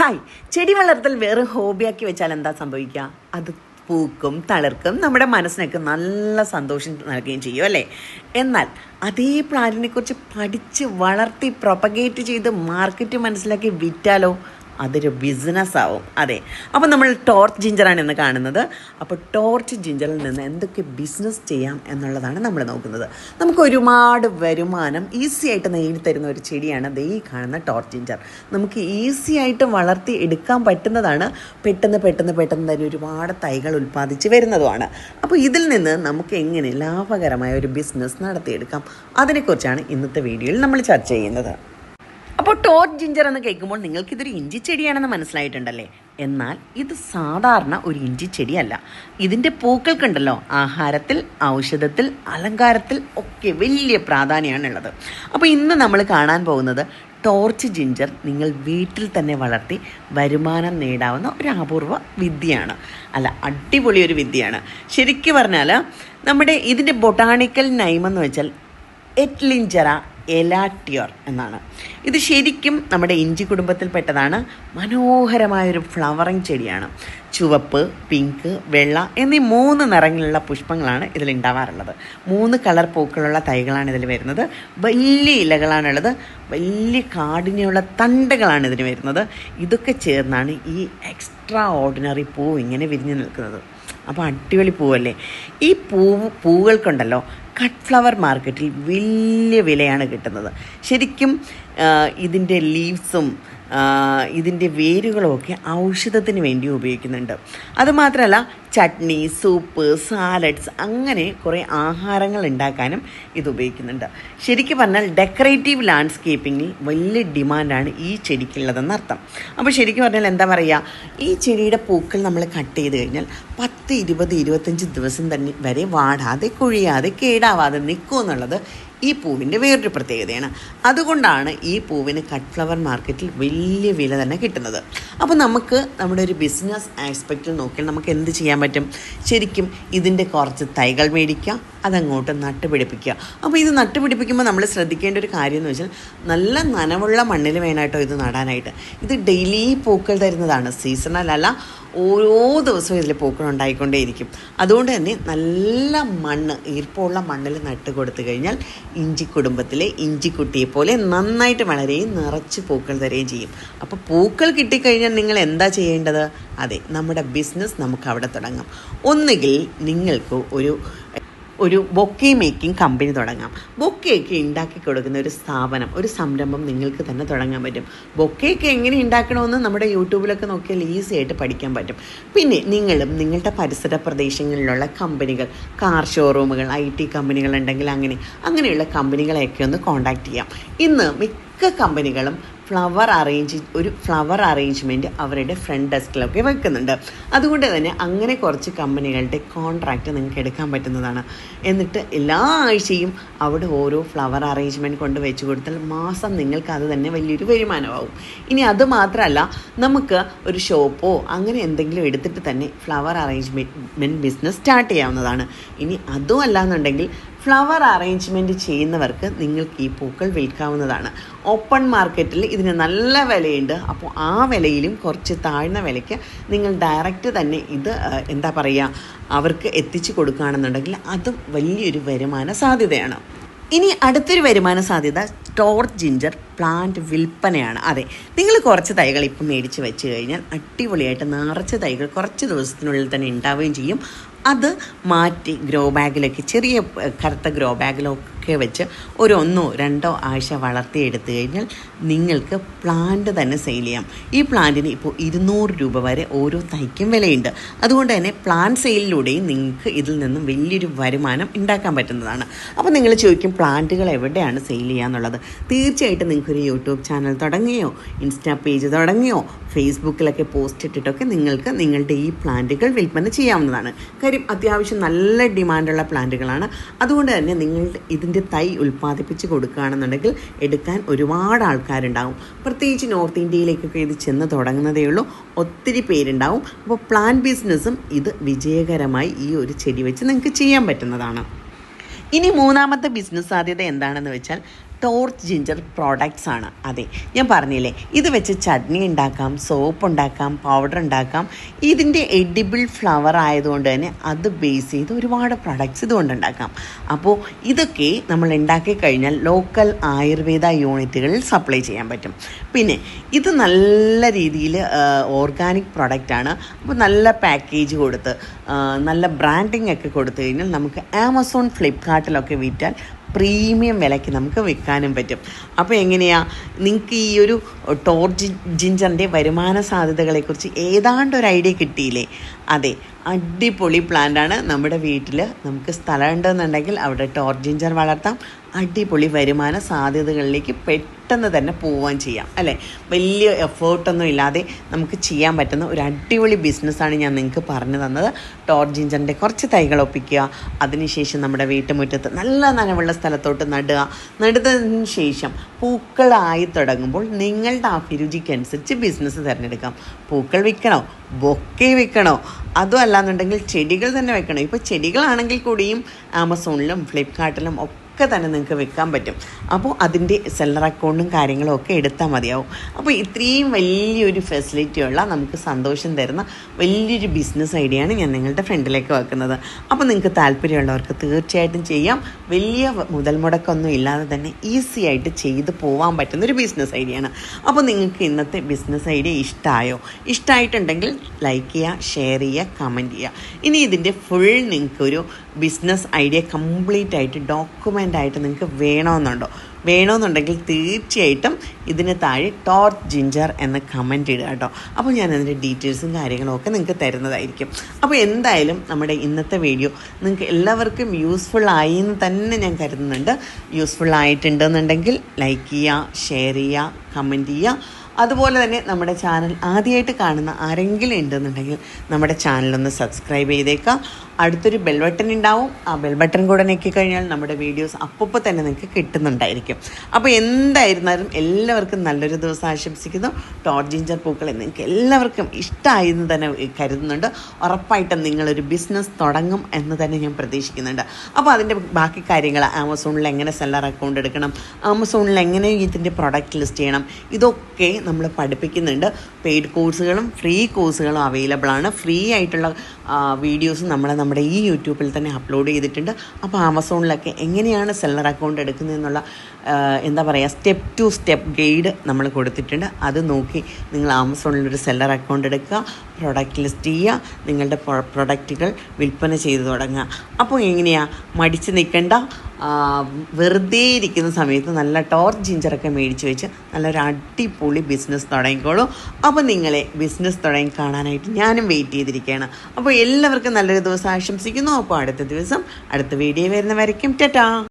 Hi ചെടി വളർത്തൽ വേറെ ഹോബിയാക്കി വെച്ചാൽ എന്താ സംഭവിക്കുക? അത് പൂക്കും തളിർക്കും നമ്മുടെ മനസ്സിനൊക്കെ നല്ല സന്തോഷം നൽകുകയും ചെയ്യും അല്ലേ? എന്നാൽ അതേ പ്ലാന്റിനെക്കുറിച്ച് പഠിച്ച് വളർത്തി പ്രൊപ്പഗേറ്റ് ചെയ്ത് മാർക്കറ്റ് മനസ്സിലാക്കി വിറ്റാലോ? അതൊരു ബിസിനസ്സാവും അതെ. അപ്പോൾ നമ്മൾ ടോർച്ച് ജിഞ്ചറാണ് ഇന്ന് കാണുന്നത്. അപ്പോൾ ടോർച്ച് ജിഞ്ചറിൽ നിന്ന് എന്തൊക്കെ ബിസിനസ് ചെയ്യാം എന്നുള്ളതാണ് നമ്മൾ നോക്കുന്നത്. നമുക്ക് ഒരുപാട് വരുമാനം ഈസി ആയിട്ട് നേടിത്തരുന്ന ഒരു ചെടിയാണ് ദേ കാണുന്ന ടോർച്ച് ജിഞ്ചർ നമുക്ക് ഈസി ആയിട്ട് വളർത്തി എടുക്കാൻ പറ്റുന്നതാണ്. പെട്ടെന്ന് പെട്ടെന്ന് പെട്ടെന്ന് തന്നെ ഒരുപാട് തൈകൾ ഉൽപ്പാദിച്ച് വരുന്നതുമാണ്. അപ്പോൾ ഇതിൽ നിന്ന് നമുക്ക് എങ്ങനെ ലാഭകരമായ ഒരു ബിസിനസ് നടത്തിയെടുക്കാം? അതിനെക്കുറിച്ചാണ് ഇന്നത്തെ വീഡിയോയിൽ നമ്മൾ ചർച്ച ചെയ്യുന്നത്. അപ്പോൾ ടോർച്ച് ജിഞ്ചർ എന്ന് കേൾക്കുമ്പോൾ നിങ്ങൾക്ക് ഇതൊരു ഇഞ്ചി ചെടിയാണെന്ന് മനസ്സിലായിട്ടുണ്ടല്ലേ? എന്നാൽ ഇത് സാധാരണ ഒരു ഇഞ്ചി ചെടിയല്ല. ഇതിന്റെ പൂക്കൾക്കുണ്ടല്ലോ ആഹാരത്തിൽ ഔഷധത്തിൽ അലങ്കാരത്തിൽ ഒക്കെ വലിയ പ്രാധാന്യമാണുള്ളത്. അപ്പോൾ ഇന്ന് നമ്മൾ കാണാൻ പോകുന്നത് ടോർച്ച് ജിഞ്ചർ നിങ്ങൾ വീട്ടിൽ തന്നെ വളർത്തി വരുമാനം നേടാവുന്ന ഒരു അപൂർവ വിദ്യയാണ്. അല്ല അടിപൊളി ഒരു വിദ്യയാണ്. ശരിക്കും പറഞ്ഞാൽ നമ്മുടെ ഇതിന്റെ ബൊട്ടാണിക്കൽ നൈമെന്ന് വെച്ചാൽ എറ്റ്ലിഞ്ചറ എലാറ്റിയോർ എന്നാണ്. ഇത് ശരിക്കും നമ്മുടെ ഇഞ്ചി കുടുംബത്തിൽപ്പെട്ടതാണ്. മനോഹരമായൊരു ഫ്ലവറിങ് ചെടിയാണ്. ചുവപ്പ് പിങ്ക് വെള്ള എന്നീ മൂന്ന് നിറങ്ങളിലുള്ള പുഷ്പങ്ങളാണ് ഇതിലുണ്ടാവാറുള്ളത് മൂന്ന് കളർ പൂക്കളുള്ള തൈകളാണ് ഇതിൽ വരുന്നത്. വലിയ ഇലകളാണുള്ളത്. വലിയ കാടിനെയുള്ള തണ്ടുകളാണ് ഇതിന് വരുന്നത്. ഇതൊക്കെ ചേർന്നാണ് ഈ എക്സ്ട്രാ ഓർഡിനറി പൂ ഇങ്ങനെ വിരിഞ്ഞു നിൽക്കുന്നത്. അപ്പോൾ അടിപൊളി പൂവല്ലേ? ഈ പൂവ് പൂവുകൾക്കുണ്ടല്ലോ കട്ട് ഫ്ലവർ മാർക്കറ്റിൽ വലിയ വിലയാണ് കിട്ടുന്നത്. ശരിക്കും ഇതിന്റെ ലീവ്സും ഇതിന്റെ വേരുകളൊക്കെ ഔഷധത്തിന് വേണ്ടി ഉപയോഗിക്കുന്നുണ്ട്. അതുമാത്രമല്ല ചട്നി സൂപ്പ് സാലഡ്സ് അങ്ങനെ കുറേ ആഹാരങ്ങൾ ഉണ്ടാക്കാനും ഇത് ഉപയോഗിക്കുന്നുണ്ട്. ശരിക്കും പറഞ്ഞാൽ ഡെക്കറേറ്റീവ് ലാൻഡ്സ്കേപ്പിങ്ങിൽ വലിയ ഡിമാൻഡാണ് ഈ ചെടിക്കുള്ളതെന്ന് അർത്ഥം. അപ്പോൾ ശരിക്കും പറഞ്ഞാൽ എന്താ പറയുക ഈ ചെടിയുടെ പൂക്കൾ നമ്മൾ കട്ട് ചെയ്ത് കഴിഞ്ഞാൽ പത്ത് ഇരുപത് ഇരുപത്തഞ്ച് ദിവസം തന്നെ വരെ വാടാതെ കുഴിയാതെ കേടാവാതെ നിൽക്കും എന്നുള്ളത് ഈ പൂവിന്റെ വേറൊരു പ്രത്യേകതയാണ്. അതുകൊണ്ടാണ് ഈ പൂവിന് കട്ട് ഫ്ലവർ മാർക്കറ്റിൽ വലിയ വില തന്നെ കിട്ടുന്നത്. അപ്പോൾ നമുക്ക് നമ്മുടെ ഒരു ബിസിനസ് ആസ്പെക്റ്റിൽ നോക്കിയാൽ നമുക്ക് എന്ത് ചെയ്യാൻ പറ്റും? ശരിക്കും ഇതിന്റെ കുറച്ച് തൈകൾ മേടിക്കുക അതങ്ങോട്ട് നട്ടുപിടിപ്പിക്കുക. അപ്പോൾ ഇത് നട്ടുപിടിപ്പിക്കുമ്പോൾ നമ്മൾ ശ്രദ്ധിക്കേണ്ട ഒരു കാര്യം എന്ന് വെച്ചാൽ നല്ല നനവുള്ള മണ്ണിൽ വേണമായിട്ടോ ഇത് നടാനായിട്ട്. ഇത് ഡെയിലി പൂക്കൾ തരുന്നതാണ്. സീസണൽ അല്ല. ഓരോ ദിവസവും ഇതിൽ പൂക്കൾ ഉണ്ടായിക്കൊണ്ടേയിരിക്കും. അതുകൊണ്ട് തന്നെ നല്ല മണ്ണ് ഈർപ്പമുള്ള മണ്ണിൽ നട്ട് കൊടുത്തു കഴിഞ്ഞാൽ ഇഞ്ചി കുടുംബത്തിലെ ഇഞ്ചിക്കുട്ടിയെ പോലെ നന്നായിട്ട് വളരുകയും നിറച്ച് പൂക്കൾ തരുകയും ചെയ്യും. അപ്പോൾ പൂക്കൾ കിട്ടിക്കഴിഞ്ഞാൽ നിങ്ങൾ എന്താ ചെയ്യേണ്ടത്? അതെ നമ്മുടെ ബിസിനസ് നമുക്ക് അവിടെ തുടങ്ങാം. ഒന്നുകിൽ നിങ്ങൾക്ക് ഒരു ഒരു ബൊക്കെ മേക്കിംഗ് കമ്പനി തുടങ്ങാം. ബൊക്കെയൊക്കെ ഉണ്ടാക്കി കൊടുക്കുന്ന ഒരു സ്ഥാപനം ഒരു സംരംഭം നിങ്ങൾക്ക് തന്നെ തുടങ്ങാൻ പറ്റും. ബൊക്കെയൊക്കെ എങ്ങനെ ഉണ്ടാക്കണമെന്ന് നമ്മുടെ യൂട്യൂബിലൊക്കെ നോക്കിയാൽ ഈസി ആയിട്ട് പഠിക്കാൻ പറ്റും. പിന്നെ നിങ്ങളും നിങ്ങളുടെ പരിസര പ്രദേശങ്ങളിലുള്ള കമ്പനികൾ കാർ ഷോറൂമുകൾ ഐ ടി കമ്പനികൾ ഉണ്ടെങ്കിൽ അങ്ങനെ അങ്ങനെയുള്ള കമ്പനികളെയൊക്കെ ഒന്ന് കോൺടാക്ട് ചെയ്യാം. ഇന്ന് മിക്ക കമ്പനികളും ഫ്ലവർ അറേഞ്ച് ഒരു ഫ്ലവർ അറേഞ്ച്മെന്റ് അവരുടെ ഫ്രണ്ട് ഡെസ്കിലൊക്കെ വെക്കുന്നുണ്ട്. അതുകൊണ്ട് തന്നെ അങ്ങനെ കുറച്ച് കമ്പനികളുടെ കോൺട്രാക്റ്റ് നിങ്ങൾക്ക് എടുക്കാൻ പറ്റുന്നതാണ്. എന്നിട്ട് എല്ലാ ആഴ്ചയും അവിടെ ഓരോ ഫ്ലവർ അറേഞ്ച്മെന്റ് കൊണ്ട് വെച്ച് കൊടുത്താൽ മാസം നിങ്ങൾക്ക് അത് തന്നെ വലിയൊരു വരുമാനമാവും. ഇനി അത് മാത്രമല്ല നമുക്ക് ഒരു ഷോപ്പോ അങ്ങനെ എന്തെങ്കിലും എടുത്തിട്ട് തന്നെ ഫ്ലവർ അറേഞ്ച്മെന്റ് ബിസിനസ് സ്റ്റാർട്ട് ചെയ്യാവുന്നതാണ്. ഇനി അതും അല്ലാന്നുണ്ടെങ്കിൽ ഫ്ലവർ അറേഞ്ച്മെന്റ് ചെയ്യുന്നവർക്ക് നിങ്ങൾക്ക് ഈ പൂക്കൾ വിൽക്കാവുന്നതാണ്. ഓപ്പൺ മാർക്കറ്റിൽ ഇതിന് നല്ല വിലയുണ്ട്. അപ്പോൾ ആ വിലയിലും കുറച്ച് താഴ്ന്ന വിലയ്ക്ക് നിങ്ങൾ ഡയറക്റ്റ് തന്നെ ഇത് എന്താ പറയുക അവർക്ക് എത്തിച്ചു കൊടുക്കുകയാണെന്നുണ്ടെങ്കിൽ അതും വലിയൊരു വരുമാന സാധ്യതയാണ്. ഇനി അടുത്തൊരു വരുമാന സാധ്യത ടോർച്ച് ജിഞ്ചർ പ്ലാന്റ് വിൽപ്പനയാണ്. അതെ നിങ്ങൾ കുറച്ച് തൈകൾ ഇപ്പം മേടിച്ച് വെച്ച് കഴിഞ്ഞാൽ അടിപൊളിയായിട്ട് നിറച്ച് തൈകൾ കുറച്ച് ദിവസത്തിനുള്ളിൽ തന്നെ ഉണ്ടാവുകയും ചെയ്യും. അത് മാറ്റി ഗ്രോ ബാഗിലേക്ക് ചെറിയ കറുത്ത ഗ്രോ ബാഗിലൊക്കെ വെച്ച് ഒരു ഒന്നോ രണ്ടോ ആഴ്ച വളർത്തിയെടുത്തു കഴിഞ്ഞാൽ നിങ്ങൾക്ക് പ്ലാന്റ് തന്നെ സെയിൽ ചെയ്യാം. ഈ പ്ലാന്റിന് ഇപ്പോൾ ഇരുന്നൂറ് രൂപ വരെ ഓരോ തൈക്കും വിലയുണ്ട്. അതുകൊണ്ട് തന്നെ പ്ലാൻ സെയിലിലൂടെയും നിങ്ങൾക്ക് ഇതിൽ നിന്നും വലിയൊരു വരുമാനം ഉണ്ടാക്കാൻ പറ്റുന്നതാണ്. അപ്പോൾ നിങ്ങൾ ചോദിക്കും പ്ലാന്റുകൾ എവിടെയാണ് സെയിൽ ചെയ്യാന്നുള്ളത്? തീർച്ചയായിട്ടും നിങ്ങൾക്കൊരു യൂട്യൂബ് ചാനൽ തുടങ്ങിയോ? ഇൻസ്റ്റാ പേജ് തുടങ്ങിയോ? ഫേസ്ബുക്കിലൊക്കെ പോസ്റ്റ് ഇട്ടിട്ടൊക്കെ നിങ്ങൾക്ക് നിങ്ങളുടെ ഈ പ്ലാന്റുകൾ വിൽപ്പന ചെയ്യാവുന്നതാണ്. കാര്യം അത്യാവശ്യം നല്ല ഡിമാൻഡുള്ള പ്ലാന്റുകളാണ് അതുകൊണ്ട് തന്നെ നിങ്ങൾ ഇതിന്റെ തൈ ഉൽപ്പാദിപ്പിച്ച് കൊടുക്കുകയാണെന്നുണ്ടെങ്കിൽ എടുക്കാൻ ഒരുപാട് ആൾക്കാരുണ്ടാവും. പ്രത്യേകിച്ച് നോർത്ത് ഇന്ത്യയിലേക്കൊക്കെ ഇത് ചെന്ന് തുടങ്ങുന്നതേ ഉള്ളൂ. ഒത്തിരി പേരുണ്ടാവും. അപ്പോൾ പ്ലാൻ ബിസിനസ്സും ഇത് വിജയകരമായി ഈ ഒരു ചെടി വെച്ച് നിങ്ങൾക്ക് ചെയ്യാൻ പറ്റുന്നതാണ്. ഇനി മൂന്നാമത്തെ ബിസിനസ് സാധ്യത എന്താണെന്ന് വെച്ചാൽ ടോർച്ച് ജിഞ്ചർ പ്രോഡക്ട്സ് ആണ്. അതെ ഞാൻ പറഞ്ഞില്ലേ ഇത് വെച്ച് ചട്നി ഉണ്ടാക്കാം സോപ്പ് ഉണ്ടാക്കാം പൗഡർ ഉണ്ടാക്കാം. ഇതിന്റെ എഡിബിൾ ഫ്ലവർ ആയതുകൊണ്ട് തന്നെ അത് ബേസ് ചെയ്ത് ഒരുപാട് പ്രൊഡക്ട്സ് ഇതുകൊണ്ട് ഉണ്ടാക്കാം. അപ്പോൾ ഇതൊക്കെ നമ്മൾ ഉണ്ടാക്കി കഴിഞ്ഞാൽ ലോക്കൽ ആയുർവേദ യൂണിറ്റുകളിൽ സപ്ലൈ ചെയ്യാൻ പറ്റും. പിന്നെ ഇത് നല്ല രീതിയിൽ ഓർഗാനിക് പ്രൊഡക്റ്റാണ് അപ്പോൾ നല്ല പാക്കേജ് കൊടുത്ത് നല്ല ബ്രാൻഡിങ് ഒക്കെ കൊടുത്തു കഴിഞ്ഞാൽ നമുക്ക് ആമസോൺ ഫ്ലിപ്കാർട്ടിലൊക്കെ വിറ്റാൽ പ്രീമിയം വിലയ്ക്ക് നമുക്ക് വിൽക്കാനും പറ്റും. അപ്പോൾ എങ്ങനെയാണ് നിങ്ങൾക്ക് ഈ ഒരു ടോർജ് ജിഞ്ചറിന്റെ വരുമാന സാധ്യതകളെക്കുറിച്ച് ഏതാണ്ട് ഒരു ഐഡിയ കിട്ടിയില്ലേ? അതെ. അടിപൊളി പ്ലാന്റാണ് നമ്മുടെ വീട്ടിൽ നമുക്ക് സ്ഥലം ഉണ്ടെന്നുണ്ടെങ്കിൽ അവിടെ ടോർജിഞ്ചർ വളർത്താം. അടിപൊളി വരുമാന സാധ്യതകളിലേക്ക് പെട്ടെന്ന് തന്നെ പോവാൻ ചെയ്യാം അല്ലേ? വലിയ എഫേർട്ടൊന്നും ഇല്ലാതെ നമുക്ക് ചെയ്യാൻ പറ്റുന്ന ഒരു അടിപൊളി ബിസിനസ്സാണ് ഞാൻ നിങ്ങൾക്ക് പറഞ്ഞു തന്നത്. ടോർജിഞ്ചറിന്റെ കുറച്ച് തൈകൾ ഒപ്പിക്കുക അതിനുശേഷം നമ്മുടെ വീട്ടുമുറ്റത്ത് നല്ല നനവുള്ള സ്ഥലത്തോട്ട് നടുക. നടുന്നതിന് ശേഷം പൂക്കളായി തുടങ്ങുമ്പോൾ നിങ്ങളുടെ അഭിരുചിക്കനുസരിച്ച് ബിസിനസ് തിരഞ്ഞെടുക്കാം. പൂക്കൾ വിൽക്കണോ? ബൊക്കെ വെക്കണോ? അതും അല്ലാന്നുണ്ടെങ്കിൽ ചെടികൾ തന്നെ വെക്കണം? ഇപ്പോൾ ചെടികളാണെങ്കിൽ കൂടിയും ആമസോണിലും ഫ്ലിപ്കാർട്ടിലും ഒക്കെ തന്നെ നിങ്ങൾക്ക് വെക്കാൻ പറ്റും. അപ്പോൾ അതിന്റെ സെല്ലർ അക്കൗണ്ടും കാര്യങ്ങളും ഒക്കെ എടുത്താൽ മതിയാവും. അപ്പോൾ ഇത്രയും വലിയൊരു ഫെസിലിറ്റിയുള്ള നമുക്ക് സന്തോഷം തരുന്ന വലിയൊരു ബിസിനസ് ഐഡിയയാണ് ഞാൻ നിങ്ങളുടെ ഫ്രണ്ടിലേക്ക് വെക്കുന്നത്. അപ്പോൾ നിങ്ങൾക്ക് താല്പര്യമുള്ളവർക്ക് തീർച്ചയായിട്ടും ചെയ്യാം. വലിയ മുതൽ മുടക്കൊന്നും ഇല്ലാതെ തന്നെ ഈസി ആയിട്ട് ചെയ്ത് പോകാൻ പറ്റുന്ന ഒരു ബിസിനസ് ഐഡിയയാണ് അപ്പോൾ നിങ്ങൾക്ക് ഇന്നത്തെ ബിസിനസ് ഐഡിയ ഇഷ്ടമായോ ഇഷ്ടമായിട്ടുണ്ടെങ്കിൽ ലൈക്ക് ചെയ്യുക ഷെയർ ചെയ്യുക കമന്റ് ചെയ്യുക. ഇനി ഇതിന്റെ ഫുൾ നിങ്ങൾക്കൊരു ബിസിനസ് ഐഡിയ കംപ്ലീറ്റ് ആയിട്ട് ഡോക്യുമെന്റ് ആയിട്ട് നിങ്ങൾക്ക് വേണമെന്നുണ്ടോ വേണമെന്നുണ്ടെങ്കിൽ തീർച്ചയായിട്ടും ഇതിന് താഴെ ടോർച്ച് ജിഞ്ചർ എന്ന കമന്റ് ഇടുക കേട്ടോ. അപ്പോൾ ഞാൻ അതിന്റെ ഡീറ്റെയിൽസും കാര്യങ്ങളും ഒക്കെ നിങ്ങൾക്ക് തരുന്നതായിരിക്കും. അപ്പോൾ എന്തായാലും നമ്മുടെ ഇന്നത്തെ വീഡിയോ നിങ്ങൾക്ക് എല്ലാവർക്കും യൂസ്ഫുൾ ആയി എന്ന് തന്നെ ഞാൻ കരുതുന്നുണ്ട്. യൂസ്ഫുൾ ആയിട്ടുണ്ടെന്നുണ്ടെങ്കിൽ ലൈക്ക് ചെയ്യുക ഷെയർ ചെയ്യുക കമന്റ് ചെയ്യുക. അതുപോലെ തന്നെ നമ്മുടെ ചാനൽ ആദ്യമായിട്ട് കാണുന്ന ആരെങ്കിലും ഉണ്ടെന്നുണ്ടെങ്കിൽ നമ്മുടെ ചാനലൊന്ന് സബ്സ്ക്രൈബ് ചെയ്തേക്കാം അടുത്തൊരു ബെൽ ബട്ടൺ ഉണ്ടാവും. ആ ബെൽ ബട്ടൺ കൂടെ ഞെക്കി കഴിഞ്ഞാൽ നമ്മുടെ വീഡിയോസ് അപ്പോൾ തന്നെ നിങ്ങൾക്ക് കിട്ടുന്നുണ്ടായിരിക്കും. അപ്പോൾ എന്തായിരുന്നാലും എല്ലാവർക്കും നല്ലൊരു ദിവസം ആശംസിക്കുന്നു. ടോട്ട് ജിഞ്ചർ പൂക്കളെ നിങ്ങൾക്ക് എല്ലാവർക്കും ഇഷ്ടമായി എന്ന് തന്നെ കരുതുന്നുണ്ട്. ഉറപ്പായിട്ടും നിങ്ങളൊരു ബിസിനസ് തുടങ്ങും എന്ന് തന്നെ ഞാൻ പ്രതീക്ഷിക്കുന്നുണ്ട്. അപ്പോൾ അതിന്റെ ബാക്കി കാര്യങ്ങൾ ആമസോണിൽ എങ്ങനെ സെല്ലർ അക്കൗണ്ട് എടുക്കണം ആമസോണിൽ എങ്ങനെ ഇതിന്റെ പ്രൊഡക്റ്റ് ലിസ്റ്റ് ചെയ്യണം ഇതൊക്കെ നമ്മൾ പഠിപ്പിക്കുന്നുണ്ട്. പെയ്ഡ് കോഴ്സുകളും ഫ്രീ കോഴ്സുകളും അവൈലബിൾ ആണ്. ഫ്രീ ആയിട്ടുള്ള വീഡിയോസ് നമ്മൾ നമ്മുടെ ഈ യൂട്യൂബിൽ തന്നെ അപ്ലോഡ് ചെയ്തിട്ടുണ്ട്. അപ്പോൾ ആമസോണിലൊക്കെ എങ്ങനെയാണ് സെല്ലർ അക്കൗണ്ട് എടുക്കുന്നതെന്നുള്ള എന്താ പറയുക സ്റ്റെപ്പ് ടു സ്റ്റെപ്പ് ഗൈഡ് നമ്മൾ കൊടുത്തിട്ടുണ്ട്. അത് നോക്കി നിങ്ങൾ ആമസോണിൽ ഒരു സെല്ലർ അക്കൗണ്ട് എടുക്കുക പ്രൊഡക്റ്റ് ലിസ്റ്റ് ചെയ്യുക നിങ്ങളുടെ പ്രൊഡക്റ്റുകൾ വിൽപ്പന ചെയ്തു തുടങ്ങുക. അപ്പോൾ എങ്ങനെയാണ് മടിച്ച് നിൽക്കേണ്ട. വെറുതെ ഇരിക്കുന്ന സമയത്ത് നല്ല ടോർച്ച് ജിഞ്ചറൊക്കെ മേടിച്ച് വെച്ച് നല്ലൊരു അടിപൊളി ബിസിനസ് തുടങ്ങിക്കോളൂ. അപ്പോൾ നിങ്ങളെ ബിസിനസ് തുടങ്ങി കാണാനായിട്ട് ഞാനും വെയിറ്റ് ചെയ്തിരിക്കുകയാണ്. അപ്പോൾ എല്ലാവർക്കും നല്ലൊരു ദിവസം ആശംസിക്കുന്നു. അപ്പോൾ അടുത്ത ദിവസം അടുത്ത വീഡിയോ വരുന്നവരയ്ക്കും ടാറ്റാ.